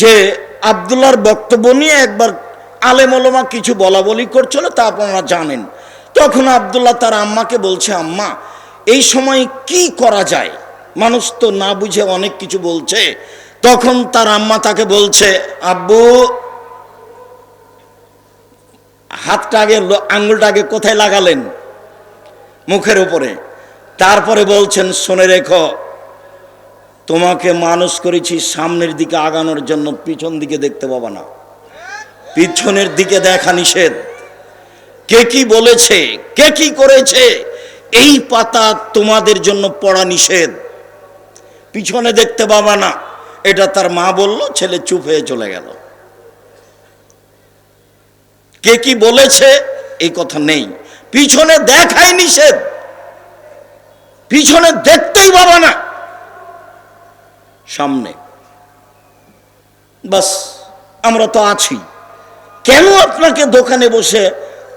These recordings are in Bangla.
যে আবদুল্লাহর বক্তব্য নিয়ে একবার আলেমলমা কিছু বলা বলি করছিল, তা আপনারা জানেন। তখন আবদুল্লাহ তার আম্মাকে বলছে, আম্মা, এই সময় কি করা যায়? মানুষ তো না বুঝে অনেক কিছু বলছে। তখন তার আম্মা তাকে বলছে, আব্বু, হাতটা আগে আঙ্গুলটা আগে কোথায় লাগালেন? মুখের উপরে। তারপরে বলছেন, শুনে রেখো তোমাকে মানুষ করেছি সামনের দিকে আগানোর জন্য, পিছন দিকে দেখতে পাবা না। পিছনের দিকে দেখা নিষেধ। কে কি বলেছে? কে কি করেছে? এই পাতা তোমাদের জন্য পড়া নিষেধ। পিছনে দেখতে পাবা না। এটা তার মা বলল, ছেলে চুপ হয়ে চলে গেল। কে কি বলেছে? এই কথা নেই। পিছনে দেখাই নিষেধ। পিছনে দেখতেই পাবা না। সামনে। বাস, আমরা তো আছি। কেন আপনাকে দোকানে বসে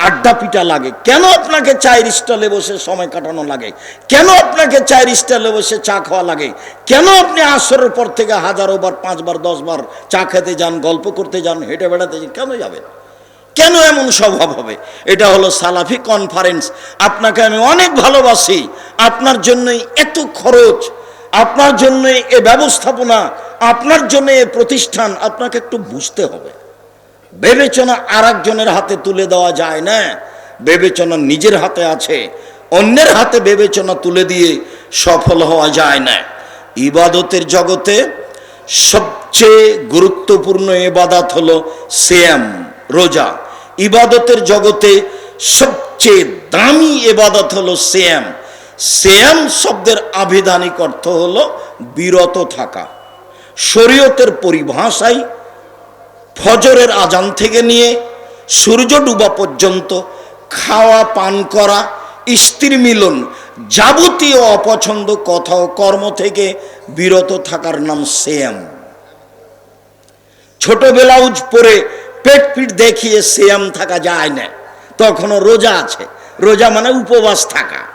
আড্ডা পিটা লাগে? কেন আপনাকে চায়ের স্টলে বসে সময় কাটানো লাগে? কেন আপনাকে চায়ের স্টলে বসে চা খাওয়া লাগে? কেন আপনি আসরের পর থেকে হাজারো বার, পাঁচবার, দশবার চা খেতে যান, গল্প করতে যান, হেঁটে বেড়াতে যান? কেন যাবেন? কেন এমন স্বভাব হবে? এটা হলো সালাফি কনফারেন্স আপনাকে আমি অনেক ভালোবাসি। আপনার জন্যই এত খরচ আপনার জন্যই এ ব্যবস্থাপনা, আপনার জন্য এ প্রতিষ্ঠান, আপনাকে একটু বুঝতে হবে। বিবেচনা আর হাতে তুলে দেওয়া যায় না। বিবেচনা নিজের হাতে আছে, অন্যের হাতে বিবেচনা তুলে দিয়ে সফল হওয়া যায় না। ইবাদতের জগতে সবচেয়ে গুরুত্বপূর্ণ ইবাদত হলো সিয়াম, রোজা। ইবাদতের জগতে সবচেয়ে দামি ইবাদত হলো সিয়াম। সিয়াম শব্দের আবিধানিক অর্থ হলো বিরত থাকা। শরীয়তের পরিভাষায় ফজরের আজান থেকে নিয়ে সূর্য ডুবা পর্যন্ত খাওয়া, পান করা স্ত্রী মিলন যাবতীয় অপছন্দ কথা ও কর্ম থেকে বিরত থাকার নাম সেয়াম ছোট ব্লাউজ পরে পেট পিট দেখিয়ে সেয়াম থাকা যায় না। তখনও রোজা আছে। রোজা মানে উপবাস থাকা।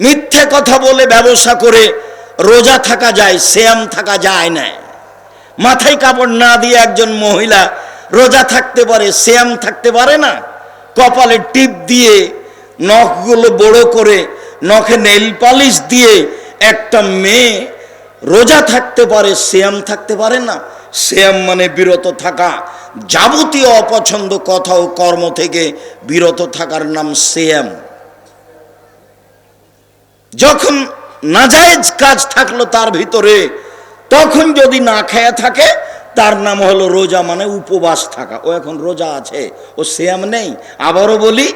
মিথ্যে কথা বলে ব্যবসা করে রোজা থাকা যায় শ্যাম থাকা যায় না। মাথায় কাপড় না দিয়ে একজন মহিলা রোজা থাকতে পারে শ্যাম থাকতে পারে না? কপালে টিপ দিয়ে নখগুলো বড় করে, নখে নেল পালিশ দিয়ে একটা মেয়ে রোজা থাকতে পারে শ্যাম থাকতে পারে না? শ্যাম মানে বিরত থাকা। যাবতীয় অপছন্দ কথা ও কর্ম থেকে বিরত থাকার নাম শ্যাম যখন নাজায়েজ কাজ থাকল তার ভিতরে, তখন যদি না খেয়ে থাকে, তার নাম হলো রোজা মানে উপবাস থাকা। ও এখন রোজা আছে, ও শ্যাম নেই। আবারও বলি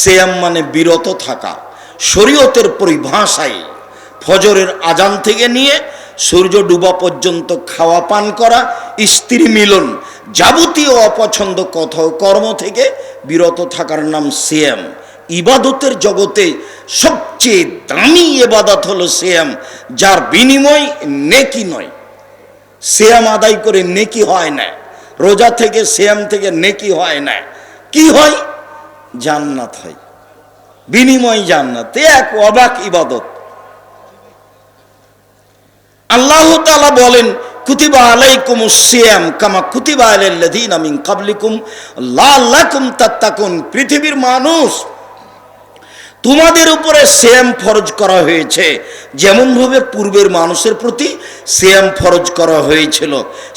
শ্যাম মানে বিরত থাকা। শরীয়তের পরিভাষায় ফজরের আজান থেকে নিয়ে সূর্য ডুবা পর্যন্ত খাওয়া, পান করা স্ত্রী মিলন যাবতীয় অপছন্দ কথা কর্ম থেকে বিরত থাকার নাম সিয়াম। ইবাদতের জগতে সবচেয়ে দামি এবাদত হলো সিয়াম, যার বিনিময় নেকি নয়। সিয়াম আদায় করে নেকি হয় না, রোজা থেকে সিয়াম থেকে নেকি হয় না। কি হয়? জান্নাত হয়। বিনিময় জান্নাত এক অবাক ইবাদত। আল্লাহ তাআলা বলেন, কুতিবা আলাইকুম কামা পৃথিবীর মানুষ তোমাদের উপরে সেম ফরজ করা হয়েছে। যেমনভাবে পূর্বের মানুষের প্রতি সেম ফরজ করা হয়েছিল।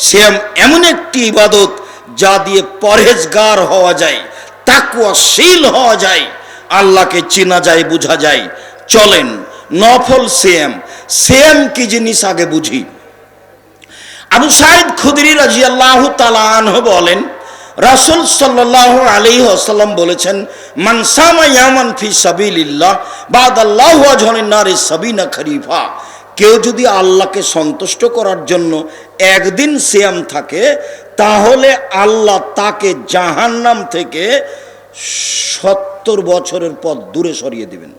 সেম এমন একটি ইবাদত যা দিয়ে পরহেজগার হওয়া যায় তাকুয়াশীল হওয়া যায়, আল্লাহকে চেনা যায়, বোঝা যায়। চলেন, নফল সেম সেম কি জিনিস আগে বুঝি। আবু সাইদ খুদরি রাজি আল্লাহ তালাহ বলেন রাসুল সাল্লাহ আলী আসাল্লাম বলেছেন মানসামা ইয়ামান ফি সাবিলিল্লাহ বাদ আল্লাহ নারে সাবিনা খরিফা। কেউ যদি আল্লাহকে সন্তুষ্ট করার জন্য একদিন সিয়াম থাকে, তাহলে আল্লাহ তাকে জাহান্নাম থেকে সত্তর বছরের পর দূরে সরিয়ে দিবেন।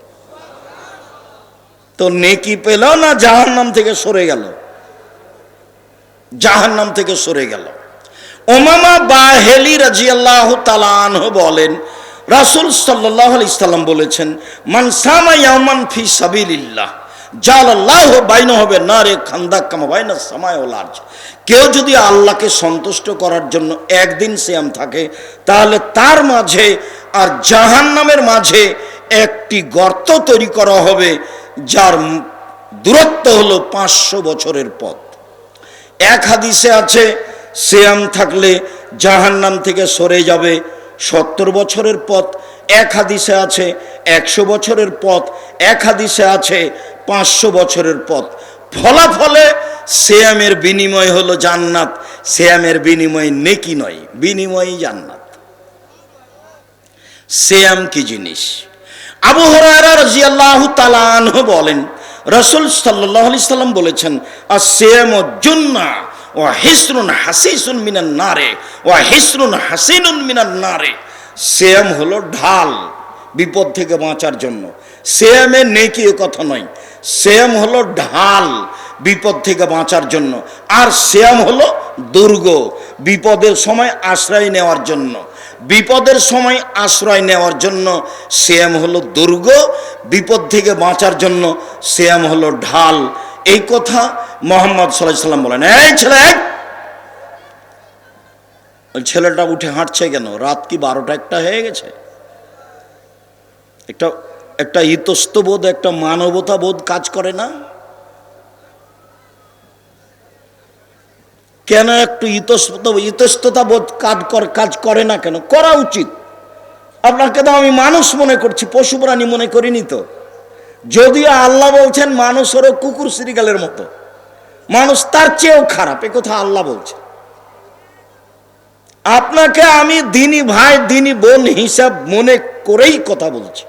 তো নেকি পেল না জাহান্নাম থেকে সরে গেল? জাহান্নাম থেকে সরে গেল। ওমামা বাহেলি রাজিয়াল্লাহ তালান বলেন, রাসুল সাল্লাহ ইসলাম বলেছেন মানসামা ইয়ামান ফি সাবিলিল্লাহ জাল আল্লাহ বাইন হবে না রে খান্দাক কামা বাইনা সামায় লার্জ কেউ যদি আল্লাহকে সন্তুষ্ট করার জন্য একদিন সিয়াম থাকে, তাহলে তার মাঝে আর জাহান নামের মাঝে একটি গর্ত তৈরি করা হবে, যার দূরত্ব হলো পাঁচশো বছরের পথ। এক হাদিসে আছে সিয়াম থাকলে জাহান্নাম থেকে সরে যাবে। সত্তর বছরের পথ এক হাদিসে আছে, একশো বছরের পথ এক হাদিসে আছে, পাঁচশো বছরের পথ। ফলাফলে সিয়ামের বিনিময় হলো জান্নাত, সিয়ামের বিনিময় নেকি নয়, বিনিময়ই জান্নাত। সিয়াম কি জিনিস? আবু হরারা রাজিয়াল্লাহু বলেন, রাসূল আলাইহি সাল্লাম বলেছেন as-siyamu জুন্না। ওয়া হিসরুন হাসিসুন মিনান নারে, ওয়া হিসরুন হাসিনুন মিনান নারে। সিয়াম হলো ঢাল, বিপদ থেকে বাঁচার জন্য। সিয়ামে নেকি কথা নয়। সিয়াম হলো ঢাল, বিপদ থেকে বাঁচার জন্য। আর সিয়াম হলো দুর্গ, বিপদের সময় আশ্রয় নেওয়ার জন্য। বিপদের সময় আশ্রয় নেওয়ার জন্য শ্যাম হলো দুর্গ, বিপদ থেকে বাঁচার জন্য শ্যাম হলো ঢাল এই কথা মোহাম্মদ সাল্লাম বলেন, এই ছেলে! ওই ছেলেটা উঠে হাঁটছে কেন? রাত কি বারোটা একটা হয়ে গেছে? একটা একটা ইতস্তবোধ, একটা মানবতা বোধ কাজ করে না? কেন একটু ইতস্তত ইতস্ততা বোধ কাজ কাজ করে না কেন? করা উচিত। আপনাকে তো আমি মানুষ মনে করছি, পশু প্রাণী মনে করিনি তো। যদিও আল্লাহ বলছেন, মানুষ ওরও কুকুর শ্রীগালের মতো। মানুষ তার চেয়েও খারাপ, এ কথা আল্লাহ বলছে আপনাকে আমি দিনী ভাই, দিনী বোন হিসাব মনে করেই কথা বলছি।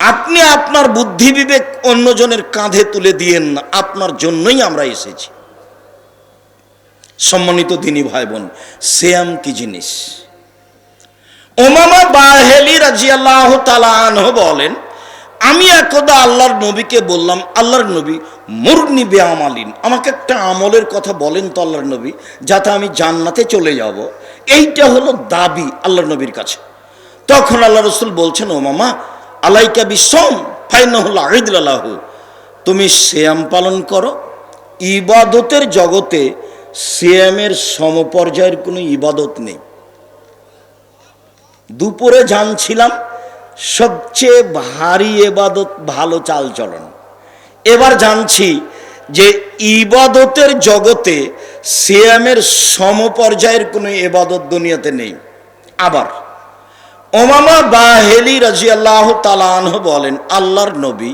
আপনি আপনার বুদ্ধি বিবেক অন্যজনের কাঁধে তুলে দিয়েন না, আপনার জন্যই আমরা এসেছি। সম্মানিত দিনী ভাই বোন, শ্যাম কি জিনিস? ওমামা বাহেলি রাজিয়াল্লাহ তালাহ বলেন, আমি একদা আল্লাহর নবীকে বললাম, আল্লাহর নবী মুরনি বে আমালিন আমাকে একটা আমলের কথা বলেন তো আল্লাহর নবী, যাতে আমি জান্নাতে চলে যাব। এইটা হলো দাবি আল্লাহর নবীর কাছে। তখন আল্লাহ রসুল বলছেন ও মামা আলাইকা বিশ্বম ফাইনাহুল্লাহ আহিদুল্লাহ তুমি শ্যাম পালন করো। ইবাদতের জগতে শ্যামের সমপর্যায়ের কোনো ইবাদত নেই। দুপুরে জানছিলাম সবচেয়ে ভারী এবাদত ভালো চালচলন। এবার জানছি যে ইবাদতের জগতে সিয়ামের সমপর্যায়ের কোনো এবাদত দুনিয়াতে নেই। আবার ওমামা বাহেলি রাজিয়াল্লাহ তালাহ বলেন, আল্লাহর নবী,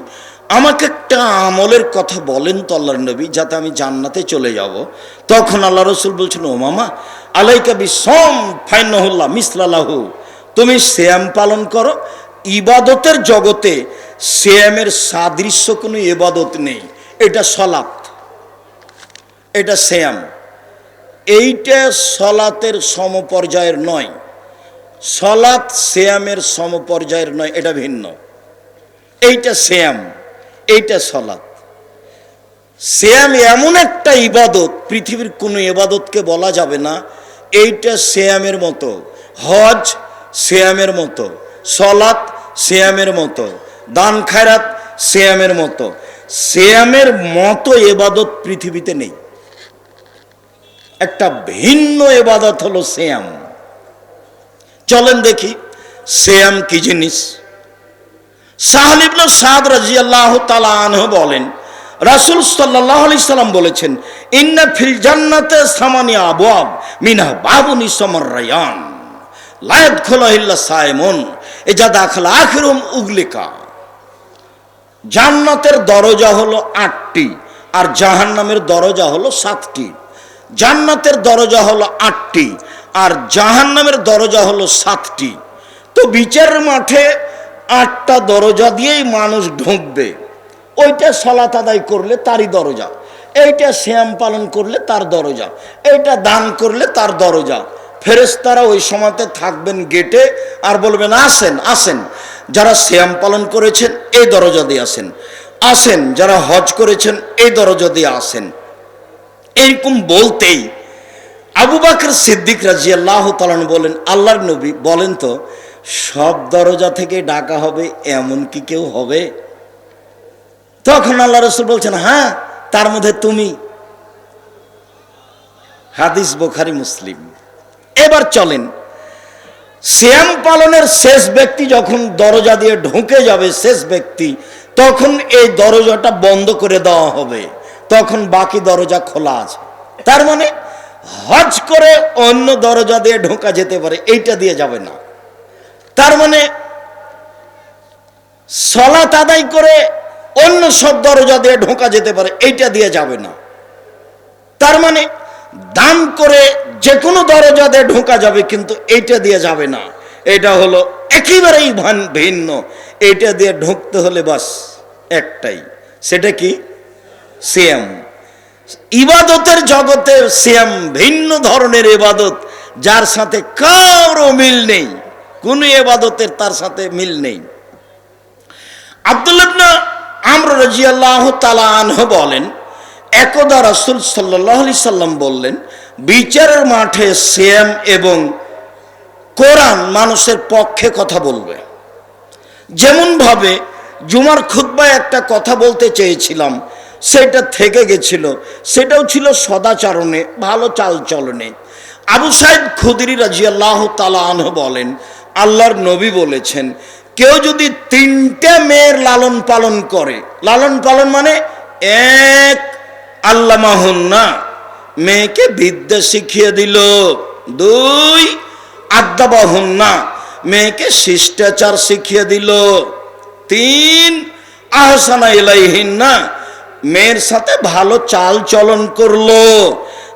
আমাকে একটা আমলের কথা বলেন তো আল্লাহর নবী, যাতে আমি জান্নাতে চলে যাব। তখন আল্লাহ রসুল বলছেন, ওমামা, আলাইকা বি সম ফাইনহুল্লাহ মিসলালাহু। তুমি শ্যাম পালন করো। ইবাদতের জগতে শ্যামের সাদৃশ্য কোনো ইবাদত নেই। এটা সলাৎ। এটা শ্যাম। এইটা সলাতের সমপর্যায়ের নয়। সলাৎ শ্যামের সমপর্যায়ের নয়, এটা ভিন্ন। এইটা শ্যাম, এইটা সলাৎ। শ্যাম এমন একটা ইবাদত, পৃথিবীর কোনো ইবাদতকে বলা যাবে না। এইটা শ্যামের মতো। হজ শ্যামের মতো, সলাৎ শ্যামের মতো, দান খায়রাত শ্যামের মতো। শ্যামের মতো এবাদত পৃথিবীতে নেই। একটা ভিন্ন এবাদত হলো শ্যাম চলেন দেখি শ্যাম কি জিনিস। সাহালিবন সাদ রাজিয়াল্লাহ তালা আনহ বলেন, রাসুল সাল্লাম বলেছেন, ইন্না ফিল জান্নাতে সামানি আবুয়াব মিনা বাবুনি সমর রায়ান। লায়ত খোলাহিল্লা সায়মন এ যা দাখলা আখিরুম উগলিকা। জান্নাতের দরজা হলো আটটি, আর জাহান্নামের দরজা হলো সাতটি। জান্নাতের দরজা হলো আটটি, আর জাহান্নামের দরজা হলো সাতটি। তো বিচারের মাঠে আটটা দরজা দিয়েই মানুষ ঢুকবে। ওইটা সলাত আদায় করলে তারই দরজা, এইটা শ্যাম পালন করলে তার দরজা, এইটা দান করলে তার দরজা ফেরেস্তারা ওই সময়তে থাকবেন গেটে আর বলবেন, আসেন আসেন। যারা শ্যাম পালন করেছেন, এই দরজা দিয়ে আসেন। আসেন, যারা হজ করেছেন, এই দরজা দিয়ে আসেন। এইরকম বলতেই আবু বাকর সিদ্দিক রাজি আল্লাহ তালন বলেন, আল্লাহর নবী বলেন তো, সব দরজা থেকে ডাকা হবে, এমন কি কেউ হবে? তখন আল্লাহ রসুল বলছেন হ্যাঁ তার মধ্যে তুমি। হাদিস বোখারি, মুসলিম। এবার চলেন। শ্যাম পালনের শেষ ব্যক্তি যখন দরজা দিয়ে ঢুকে যাবে শেষ ব্যক্তি, তখন এই দরজাটা বন্ধ করে দেওয়া হবে। তখন বাকি দরজা খোলা আছে। তার মানে হজ করে অন্য দরজা দিয়ে ঢোকা যেতে পারে, এইটা দিয়ে যাবে না। তার মানে সলাত আদায় করে অন্য সব দরজা দিয়ে ঢোকা যেতে পারে, এইটা দিয়ে যাবে না। তার মানে দান করে যে কোনো দরজা দিয়ে ঢোকা যাবে, কিন্তু এইটা দিয়ে যাবে না। এটা হলো একেবারেই ভান- ভিন্ন। এইটা দিয়ে ঢুকতে হলে বাস একটাই। সেটা কি? সিয়াম ইবাদতের জগতে সিয়াম ভিন্ন ধরনের ইবাদত, যার সাথে কারও মিল নেই। কোন এবাদতের তার সাথে মিল নেই। আব্দুল্লাবনা আমর রাজিয়াল্লাহ তালা আনহ বলেন, একদা রাসুল সাল্লাহ সাল্লাম বললেন বিচারের মাঠে সিয়াম এবং কোরআন মানুষের পক্ষে কথা বলবে। যেমনভাবে জুমার খুদ্বায় একটা কথা বলতে চেয়েছিলাম, সেটা থেকে গেছিল। সেটাও ছিল সদাচরণে, ভালো চালচলনে। আবু সাহেব খুদরি রাজিয়াল্লাহ তালা আনহ বলেন, আল্লাহর নবী বলেছেন, কেউ যদি তিনটে মেয়ের লালন পালন করে, লালন পালন মানে এক আল্লামাহুন্না। মেয়েকে বিদ্যা শিখিয়ে দিল। দুই, আদ্যাবাহুন্না। মেয়েকে শিষ্টাচার শিখিয়ে দিল। তিন, আহসানা ইলাইহিন্না। মেয়ের সাথে ভালো চাল চলন করল।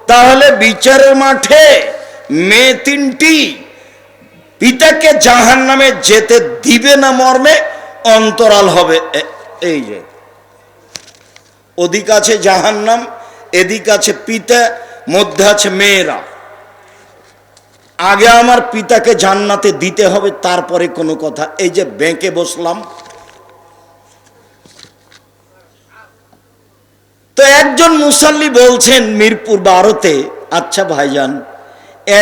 তাহলে বিচারের মাঠে মেয়ে তিনটি, পিতাকে জাহান নামে যেতে দিবে না মর্মে অন্তরাল হবে। এই যে। ওদিক আছে জাহান্নাম এদিক আছে পিতা, মধ্যে আছে মেয়েরা। আগে আমার পিতাকে জান্নাতে দিতে হবে, তারপরে কোনো কথা। এই যে ব্যাংকে বসলাম। তো একজন মুসাল্লি বলছেন মিরপুর বারোতে আচ্ছা ভাইজান,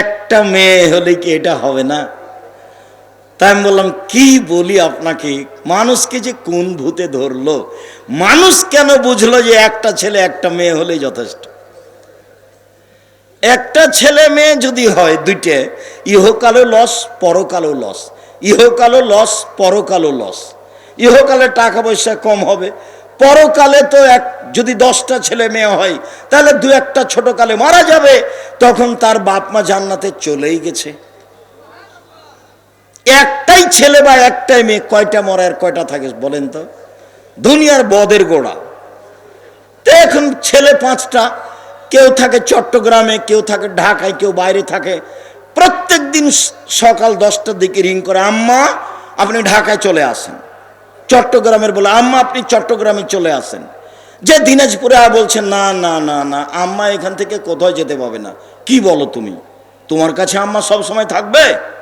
একটা মেয়ে হলে কি এটা হবে না? তাই আমি বললাম, কি বলি আপনাকে? মানুষকে যে কোন ভূতে ধরলো? মানুষ কেন বুঝলো যে একটা ছেলে, একটা মেয়ে হলেই যথেষ্ট? একটা ছেলে মেয়ে যদি হয় দুইটে ইহকালো লস, পরকালও লস। ইহকালো লস পরকালো লস। ইহকালে টাকা পয়সা কম হবে। পরকালে তো এক, যদি দশটা ছেলে মেয়ে হয়, তাহলে দু একটা ছোটকালে মারা যাবে। তখন তার বাপ মা জান্নাতে চলেই গেছে। একটাই ছেলে বা একটাই মেয়ে, কয়টা মরে আর কয়টা থাকে বলেন তো? দুনিয়ার বদের গোড়া। তো এখন ছেলে পাঁচটা, কেউ থাকে চট্টগ্রামে, কেউ থাকে ঢাকায়, কেউ বাইরে থাকে। প্রত্যেক দিন সকাল দশটার দিকে রিং করে, আম্মা, আপনি ঢাকায় চলে আসেন। চট্টগ্রামের বলে, আম্মা, আপনি চট্টগ্রামে চলে আসেন। যে দিনাজপুরে আর বলছেন না না না না, আম্মা এখান থেকে কোথাও যেতে পাবে না। কি বলো তুমি? তোমার কাছে আম্মা সব সময় থাকবে?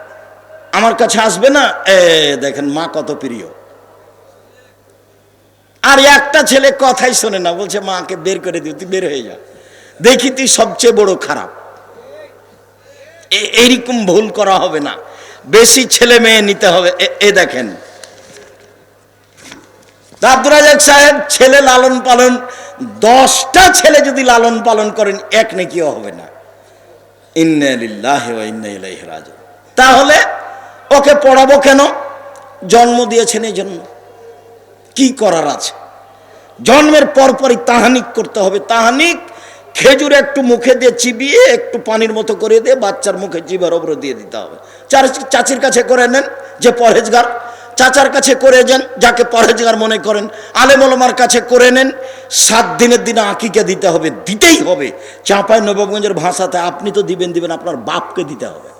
আমার কাছে আসবে না? এ, দেখেন, মা কত প্রিয়। আর একটা ছেলে কথাই শোনে না, বলছে, মাকে বের করে দিও, তুই বের হয়ে যা। দেখি তুই সবচেয়ে বড় খারাপ। এইরকম ভুল করা হবে না। বেশি ছেলে মেয়ে নিতে হবে। এ- দেখেন। আব্দুর সাহেব, ছেলে লালন পালন, দশটা ছেলে যদি লালন পালন করেন, এক নেকিও হবে না। ইন্না লিল্লাহি ওয়া ইন্না ইলাইহি রাজিউন। তাহলে ওকে পড়াবো কেন? জন্ম দিয়েছেন এই জন্য কি করার আছে? জন্মের পরপরই তাহানিক করতে হবে। তাহানিক খেজুর একটু মুখে দিয়ে চিবিয়ে একটু পানির মতো করে দিয়ে বাচ্চার মুখে জিবার ওপরে দিয়ে দিতে হবে। চার চাচির কাছে করে নেন যে পরহেজগার। চাচার কাছে করে যান, যাকে পরহেজগার মনে করেন। আলেমলমার কাছে করে নেন। সাত দিনের দিনে আঁকিকে দিতে হবে, দিতেই হবে। চাঁপাই নবাবগঞ্জের ভাষাতে আপনি তো দিবেন দিবেন, আপনার বাপকে দিতে হবে।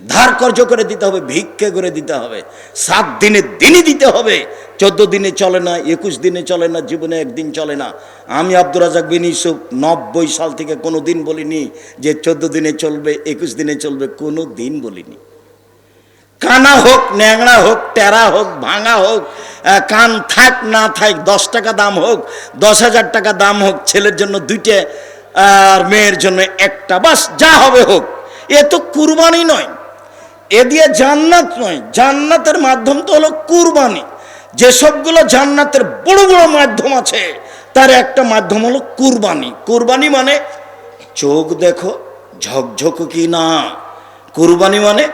ধার কর্য করে দিতে হবে, ভিক্ষে করে দিতে হবে। সাত দিনে দিনই দিতে হবে। চোদ্দ দিনে চলে না, একুশ দিনে চলে না, জীবনে একদিন চলে না। আমি আব্দুর রাজাক বিন ইউসুফ নব্বই সাল থেকে কোনো দিন বলিনি যে চোদ্দ দিনে চলবে, একুশ দিনে চলবে কোনো দিন বলিনি। কানা হোক, ন্যাংড়া হোক, টেরা হোক, ভাঙা হোক কান থাক, না থাক, দশ টাকা দাম হোক, দশ হাজার টাকা দাম হোক, ছেলের জন্য দুইটে, আর মেয়ের জন্য একটা, বাস যা হবে হোক। এ তো কুরবানি নয়। এ দিয়ে জান্নাত নয়। জান্নাতের মাধ্যম তো হলো কুরবানি। যেসবগুলো জান্নাতের বড় বড় মাধ্যম আছে, তার একটা মাধ্যম হলো কুরবানি। কুরবানি মানে চোখ দেখো, ঝকঝক কি না কুরবানি মানে